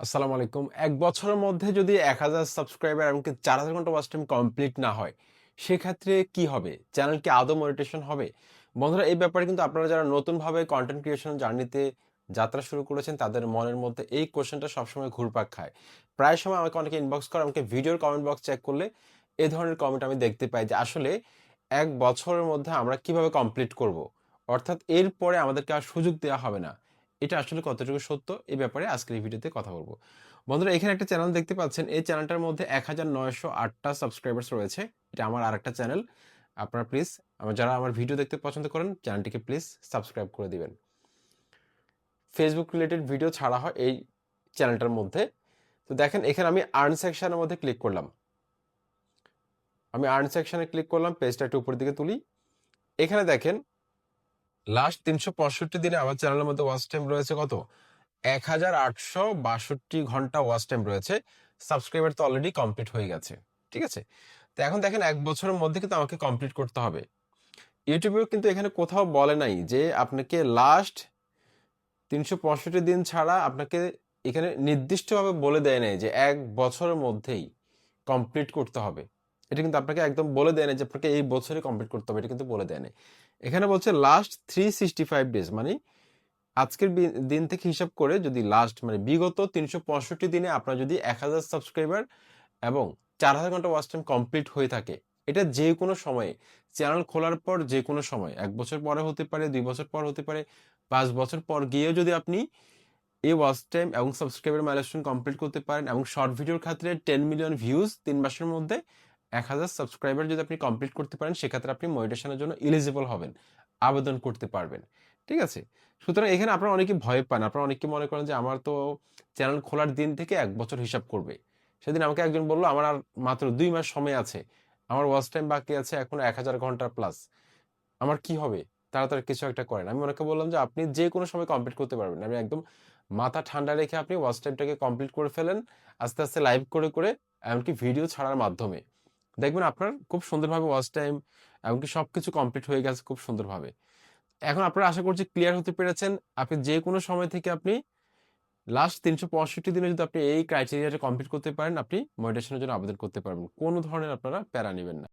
আসসালামু আলাইকুম। এক বছরের মধ্যে যদি এক হাজার সাবস্ক্রাইবার এমনকি চার হাজার ঘণ্টা ওয়াচ টাইম কমপ্লিট না হয়, সেক্ষেত্রে কি হবে? চ্যানেল কি আদৌ মনিটেশন হবে? বন্ধুরা, এই ব্যাপারে কিন্তু আপনারা যারা নতুনভাবে কন্টেন্ট ক্রিয়েশন জার্নিতে যাত্রা শুরু করেছেন, তাদের মনের মধ্যে এই কোশ্চেনটা সবসময় ঘুরপাক খায়। প্রায় সময় আমাকে অনেকে ইনবক্স করে, আমাকে ভিডিওর কমেন্ট বক্স চেক করলে এ ধরনের কমেন্ট আমি দেখতে পাই যে, আসলে এক বছরের মধ্যে আমরা কীভাবে কমপ্লিট করব? অর্থাৎ এরপরে আমাদেরকে আর সুযোগ দেওয়া হবে না। এটা আসলে কতটুকু সত্য এই ব্যাপারে আজকের এই ভিডিওতে কথা বলব। বন্ধুরা, এখানে একটা চ্যানেল দেখতে পাচ্ছেন। এই চ্যানেলটার মধ্যে এক হাজার নয়শো আটটা সাবস্ক্রাইবার্স রয়েছে। এটা আমার আরেকটা চ্যানেল আপনারা প্লিজ আমার যারা আমার ভিডিও দেখতে পছন্দ করেন চ্যানেলটিকে প্লিজ সাবস্ক্রাইব করে দিবেন। ফেসবুক রিলেটেড ভিডিও ছাড়া হয় এই চ্যানেলটার মধ্যে। তো দেখেন, এখানে আমি আর্ন সেকশনের মধ্যে ক্লিক করলাম। আমি আর্ন সেকশনে ক্লিক করলাম পেজটা একটু উপরের দিকে তুলি। এখানে দেখেন লাস্ট তিনশো পঁয়ষট্টি দিনে আমার চ্যানেলের মধ্যে ওয়াচ টাইম রয়েছে কত? এক হাজার আটশো বাষট্টি ঘণ্টা ওয়াচ টাইম রয়েছে। সাবস্ক্রাইবার তো অলরেডি কমপ্লিট হয়ে গেছে। ঠিক আছে? তো এখন দেখেন এক বছরের মধ্যে কিন্তু আমাকে কমপ্লিট করতে হবে। ইউটিউবেও কিন্তু এখানে কোথাও বলে নাই যে আপনাকে লাস্ট তিনশো পঁয়ষট্টি দিন ছাড়া আপনাকে এখানে নির্দিষ্টভাবে বলে দেয় নাই যে এক বছরের মধ্যেই কমপ্লিট করতে হবে। এটা কিন্তু আপনাকে একদম বলে দেয় না যে আপনাকে এই বছরে কমপ্লিট করতে হবে, এটা কিন্তু বলে দেয় না এখানে বলছে last three sixty five days মানে আজকের দিন থেকে হিসাব করে যদি লাস্ট মানে বিগত তিনশো পঁয়ষট্টি দিনে আপনার যদি এক হাজার সাবস্ক্রাইবার এবং চার হাজার ঘণ্টা ওয়াচ টাইম কমপ্লিট হয়ে থাকে, এটা যে কোনো সময়ে চ্যানেল খোলার পর যে কোনো সময়, এক বছর পরে হতে পারে, দুই বছর পর হতে পারে, পাঁচ বছর পর গিয়েও যদি আপনি এই ওয়াচ টাইম এবং সাবস্ক্রাইবার মাইলস্টোন কমপ্লিট করতে পারেন এবং শর্ট ভিডিওর ক্ষেত্রে টেন মিলিয়ন ভিউজ তিন মাসের মধ্যে এক হাজার সাবস্ক্রাইবার যদি আপনি কমপ্লিট করতে পারেন, সেক্ষেত্রে আপনি মনিটেশনের জন্য এলিজিবল হবেন, আবেদন করতে পারবেন, ঠিক আছে? সুতরাং এখানে আপনারা অনেকে ভয় পান, আপনারা অনেকে মনে করেন যে আমার তো চ্যানেল খোলার দিন থেকে এক বছর হিসাব করবে। সেদিন আমাকে একজন বলল, আমার আর মাত্র দুই মাস সময় আছে, আমার ওয়াচ টাইম বাকি আছে এখন এক হাজার ঘণ্টা প্লাস আমার কি হবে? তাড়াতাড়ি কিছু একটা করেন। আমি ওনাকে বললাম যে, আপনি যে কোনো সময় কমপ্লিট করতে পারবেন। আমি একদম মাথা ঠান্ডা রেখে আপনি ওয়াচ টাইমটাকে কমপ্লিট করে ফেলেন, আস্তে আস্তে লাইভ করে করে, এমনকি ভিডিও ছাড়ার মাধ্যমে। দেখবেন আপনার খুব সুন্দরভাবে ওয়াচ টাইম এমনকি সব কিছু কমপ্লিট হয়ে গেছে খুব সুন্দরভাবে। এখন আপনারা আশা করছি ক্লিয়ার হতে পেরেছেন। আপনি যে কোনো সময় থেকে আপনি লাস্ট তিনশো পঁয়ষট্টি দিনে যদি আপনি এই ক্রাইটেরিয়াটা কমপ্লিট করতে পারেন, আপনি মডিটেশনের জন্য আবেদন করতে পারবেন। কোনো ধরনের আপনারা প্যারা নেবেন না।